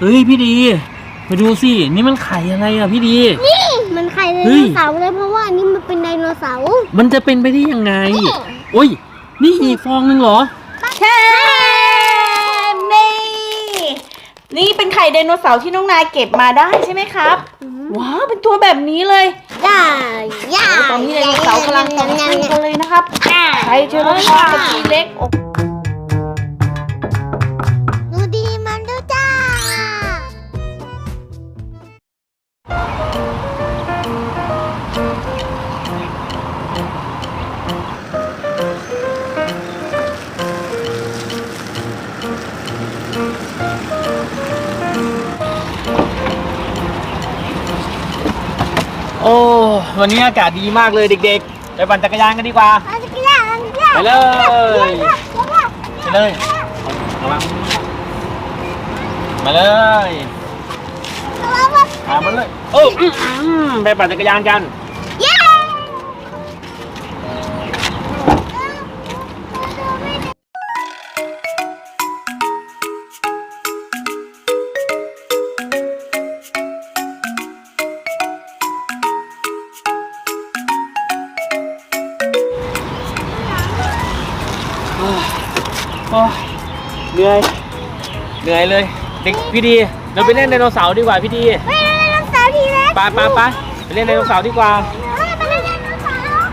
เฮ้ยพี่ดี มาดูสิ นี่มันไข่อะไรอะพี่ดีมันไข่ไดเฮ้โนยเสาร์เลยเพราะว่าอันนี้มันเป็นไดโนเสาร์มันจะเป็นไปได้ยังไง โอ้ย นี่อีกฟองหนึงเหรอแค่นี่นี่เป็นไข่ไดโนเสาร์ที่น้องนายเก็บมาได้ใช่ไหมครับ ว้าวเป็นตัวแบบนี้เลย ย่าย่าตอนนี้ไดโนเสาร์กำลังต่อสู้กันเลยนะครับไทรเชอร์ทอปกับทีเล็กโอ้ วันนี้อากาศดีมากเลยเด็กๆ ไปปั่นจักรยานกันดีกว่าเอาจะกินอะไรกันเนี่ยไปเลย ไปเลยระวังมาเลยมามาเลย โอ้อื้อหือไปปั่นจักรยานกัน โอ้ยเหนื่อย เหนื่อยเลยเด็กพี่ดี เราไปเล่นไดโนเสาร์ดีกว่าพี่ดีไปไดโนเสาร์ทีเล็กไปไปไปไปเล่นไดโนเสาร์ดีกว่าเฮ้ยไปไดโนเสาร์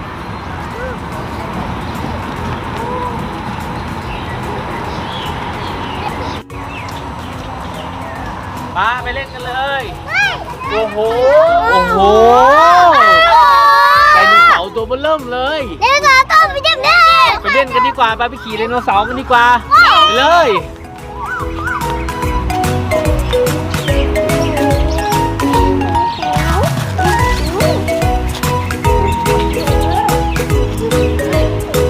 มาไปเล่นกันเลยเฮ้ยโอ้โห โอ้โหไดโนเสาร์ตัวเบอเริ่มเลย ไดโนเสาร์ต้องไปจับได้ ไปเล่นกันดีกว่าไปไปขี่ไดโนเสาร์กันดีกว่าไปเลย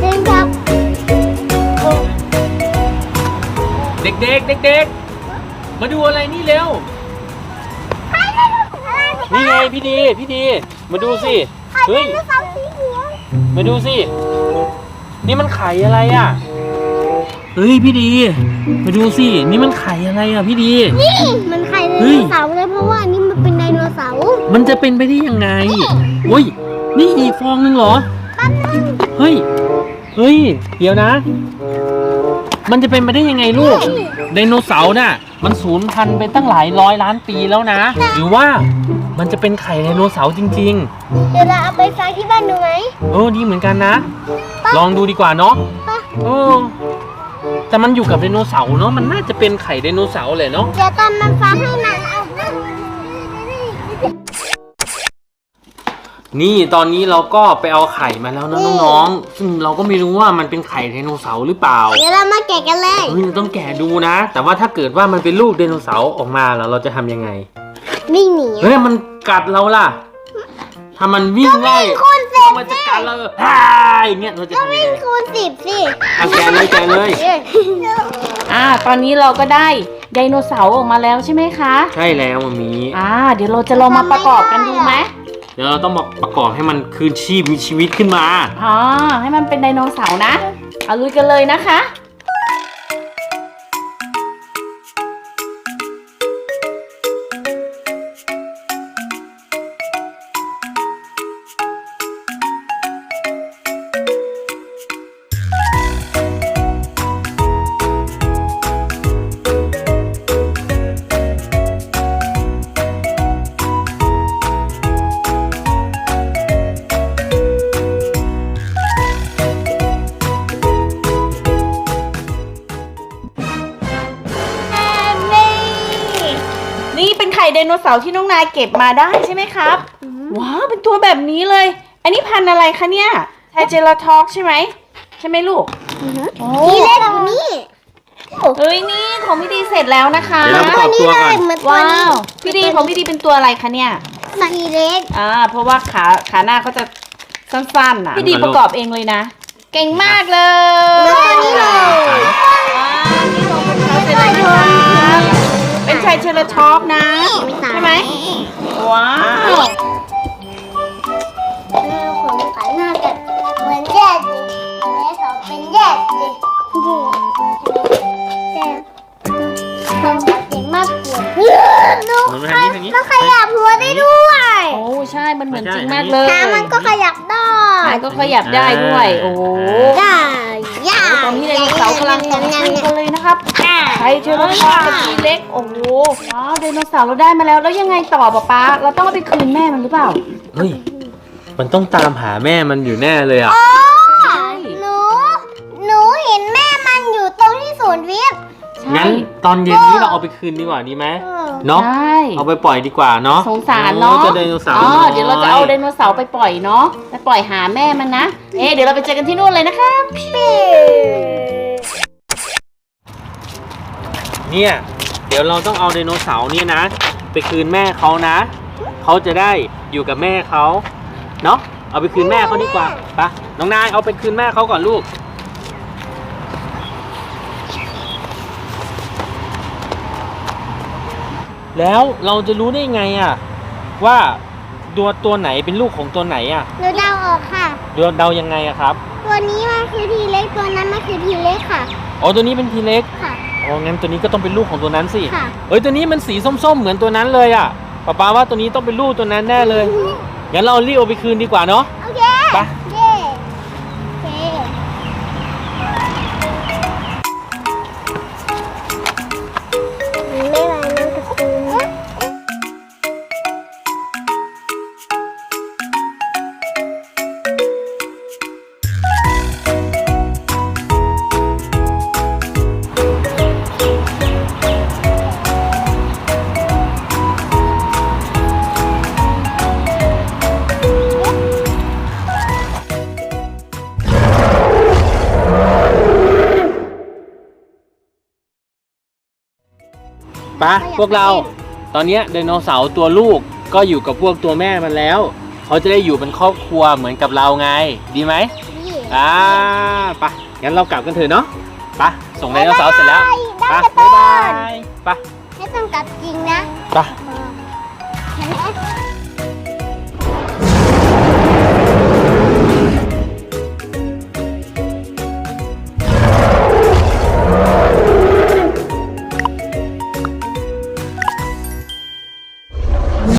เดินครับเด็กๆเด็กๆมาดูอะไรนี่เร็ว นี่ไงพี่ดีพี่ดี มาดูสิ เฮ้ยไดโนเสาร์สีเหลืองมาดูสิ นี่มันไข่อะไรอะ เฮ้ยพี่ดีมาดูสิ นี่มันไข่อะไรอะพี่ดี นี่มันไข่ไดเฮ้โนยเสาร์เลยเพราะว่าอันนี้มันเป็นไดโนเสาร์มันจะเป็นไปได้ยังไงโอ้ย นี่อีกฟองหนึงเหรอ แป๊บนึงเฮ้ย เฮ้ย เดี๋ยวนะ มันจะเป็นไปได้ยังไงลูกไดโนเสาร์น่ะมันสูญพันธุ์ไปตั้งหลายร้อยล้านปีแล้วนะ หรือว่ามันจะเป็นไข่ไดโนเสาร์จริง เดี๋ยวเราเอาไปฟังที่บ้านดูไหมๆ เออดีเหมือนกันนะ ลองดูดีกว่าเนาะไปเออแต่มันอยู่กับไดโนเสาร์เนาะมันน่าจะเป็นไข่ไดโนเสาร์แหละเนาะ เดี๋ยวตอนมันฟังให้มัน นี่ตอนนี้เราก็ไปเอาไข่มาแล้วนะน้องๆ ซึ่งเราก็ไม่รู้ว่ามันเป็นไข่ไดโนเสาร์หรือเปล่าเดี๋ยวเรามาแกะกันเลยเฮ้ยเราต้องแกะดูนะ แต่ว่าถ้าเกิดว่ามันเป็นลูกไดโนเสาร์ออกมาแล้วเราจะทำยังไง วิ่งหนีเฮ้ยมันกัดเราล่ะ ถ้ามันวิ่งไล่คูณสิบมันจะกัดเราฮ่ายอย่างเงี้ยเราจะทำยังไงคูณสิบสิอะแกะเลยแกะเลย อ่า ตอนนี้เราก็ได้ไดโนเสาร์ออกมาแล้วใช่ไหมคะ ใช่แล้วมามีอ่า เดี๋ยวเราจะลองมาประกอบกันดูไหม เดี๋ยวเราต้องมาประกอบให้มันคืนชีพมีชีวิตขึ้นมา อ๋อให้มันเป็นไดโนเสาร์นะ เอาลุยกันเลยนะคะ นี่เป็นไข่ไดโนเสาร์ที่น้องนายเก็บมาได้ใช่ไหมครับว้าวเป็นตัวแบบนี้เลย อันนี้พันธุ์อะไรคะเนี่ยไทเจลาทอกใช่ไหมใช่ไหมลูกโอ้ทีเล็กอยู่นี่เฮ้ยนี่ของพี่ดีเสร็จแล้วนะคะเดี๋ยวเราประกอบตัวก่อนเหมือนตัวว้านี้วพี่ดีของพี่ดีเป็นตัวอะไรคะเนี่ยทีเล็กอ่าเพราะว่าขาขาหน้าเขาจะสั้นๆนะพี่ดีประกอบเองเลยนะ เก่งมากเลยเหมือนตัวนี้เลยว้าวนี่ของเป็นเขาเสร็จแล้วนะครับเป็นไทเจลาทอกนะใช่ไหม ว้าวเออผมขันหน้ากันเหมือนแยกเลยแม่เขาเป็นแยกเลยแต่เขาเก่งมากกว่ามันมาทางนี้ทางนี้มันขยับหัวได้ด้วยโอ้ใช่มันเหมือนจริงมากเลยหามันก็ขยับได้หาก็ขยับได้ด้วย โอ้ได้ ตอนนี้ไดโนเสาร์กำลังต่อสู้กันเลยนะครับไทเทอร์พอกับทีเล็ก โอ้โหว้าวไดโนเสาร์เราได้มาแล้ว แล้วยังไงต่อป๊าป๊า เราต้องเอาไปคืนแม่มันหรือเปล่า เฮ้ย มันต้องตามหาแม่มันอยู่แน่เลยอะอ๋อหนู หนูเห็นแม่มันอยู่ตรงที่ศูนย์วิทย์งั้นตอนเย็นนี้เราเอาไปคืนดีกว่าดีไหมเออเนาะ ใช่ เอาไปปล่อยดีกว่าเนาะสงสารเนาะโอ้จะไดโนเสาร์อ๋อน้ยเดี๋ยวเราจะเอาไดโนเสาร์ไปปล่อยเนาะ ไปปล่อยหาแม่มันนะ เอ๊ะเดี๋ยวเราไปเจอกันที่นู่นเลยนะครับ เนี่ย เดี๋ยวเราต้องเอาไดโนเสาร์เนี่ยนะ ไปคืนแม่เขานะ เขาจะได้อยู่กับแม่เขาเนาะเอาไปคืนแม่เขาดีกว่าไปะน้องนายเอาไปคืนแม่เขาก่อนลูกแล้วเราจะรู้ได้ไงอะ ว่าตัวตัวไหนเป็นลูกของตัวไหนอะหนูเดาออกค่ะ เดาเดายังไงอะครับ ตัวนี้มันคือทีเล็กตัวนั้นมันคือทีเล็กค่ะอ๋อตัวนี้เป็นทีเล็กค่ะ อ๋อ งั้นตัวนี้ก็ต้องเป็นลูกของตัวนั้นสิ ค่ะ เอ้ย ตัวนี้มันสีส้มๆ เหมือนตัวนั้นเลยอะป๊าป๊าว่าตัวนี้ต้องเป็นลูกตัวนั้นแน่เลย งั้นเรารีบเอาไปคืนดีกว่าเนาะ โอเค ปะพวกเราตอนเนี้ยไดโนเสาร์ตัวลูกก็อยู่กับพวกตัวแม่มันแล้ว เขาจะได้อยู่เป็นครอบครัวเหมือนกับเราไง ดีไหมนี่อ่าไปะงั้นเรากลับกันเถอะเนาะไปะส่งไดโนเสาร์เสร็จแล้วได้ไปะกระบ๊ายตุ้บานยไปะไม่ต้องกลับจริงนะไปะ เห็นไหม